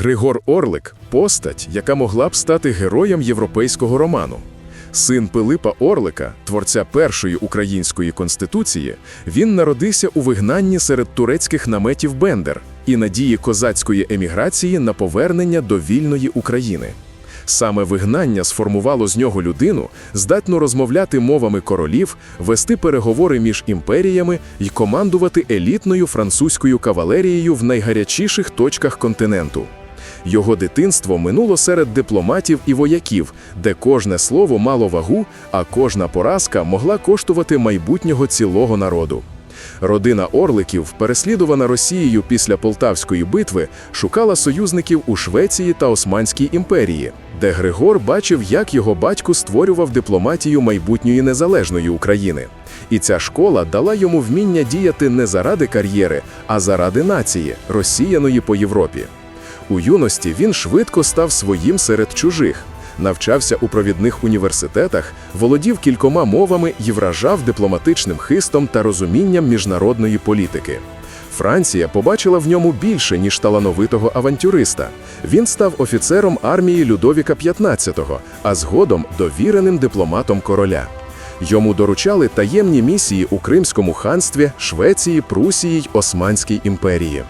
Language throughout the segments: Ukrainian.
Григор Орлик постать, яка могла б стати героєм європейського роману. Син Пилипа Орлика, творця першої української конституції, він народився у вигнанні серед турецьких наметів Бендер і надії козацької еміграції на повернення до вільної України. Саме вигнання сформувало з нього людину, здатну розмовляти мовами королів, вести переговори між імперіями і командувати елітною французькою кавалерією в найгарячіших точках континенту. Його дитинство минуло серед дипломатів і вояків, де кожне слово мало вагу, а кожна поразка могла коштувати майбутнього цілого народу. Родина Орликів, переслідувана Росією після Полтавської битви, шукала союзників у Швеції та Османській імперії, де Григор бачив, як його батько створював дипломатію майбутньої незалежної України. І ця школа дала йому вміння діяти не заради кар'єри, а заради нації, розсіяної по Європі. У юності він швидко став своїм серед чужих, навчався у провідних університетах, володів кількома мовами і вражав дипломатичним хистом та розумінням міжнародної політики. Франція побачила в ньому більше, ніж талановитого авантюриста. Він став офіцером армії Людовіка XV, а згодом довіреним дипломатом короля. Йому доручали таємні місії у Кримському ханстві, Швеції, Прусії й Османській імперії.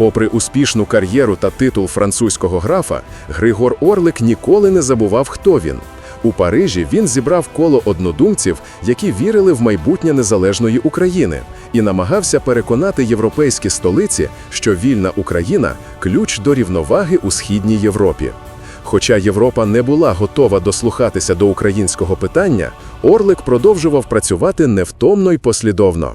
Попри успішну кар'єру та титул французького графа, Григор Орлик ніколи не забував, хто він. У Парижі він зібрав коло однодумців, які вірили в майбутнє незалежної України, і намагався переконати європейські столиці, що вільна Україна ключ до рівноваги у східній Європі. Хоча Європа не була готова дослухатися до українського питання, Орлик продовжував працювати невтомно й послідовно.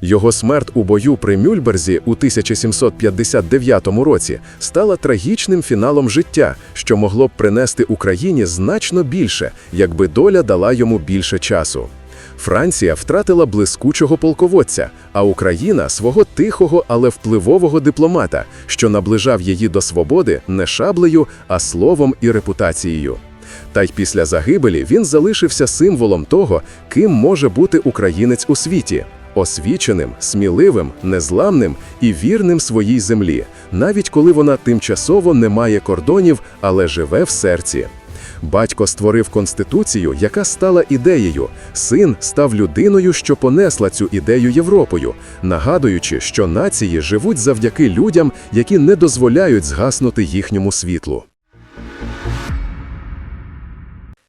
Його смерть у бою при Мюльберзі у 1759 році стала трагічним фіналом життя, що могло б принести Україні значно більше, якби доля дала йому більше часу. Франція втратила блискучого полководця, а Україна свого тихого, але впливового дипломата, що наближав її до свободи не шаблею, а словом і репутацією. Та й після загибелі він залишився символом того, ким може бути українець у світі освіченим, сміливим, незламним і вірним своїй землі, навіть коли вона тимчасово не має кордонів, але живе в серці. Батько створив конституцію, яка стала ідеєю. Син став людиною, що понесла цю ідею Європою, нагадуючи, що нації живуть завдяки людям, які не дозволяють згаснути їхньому світлу.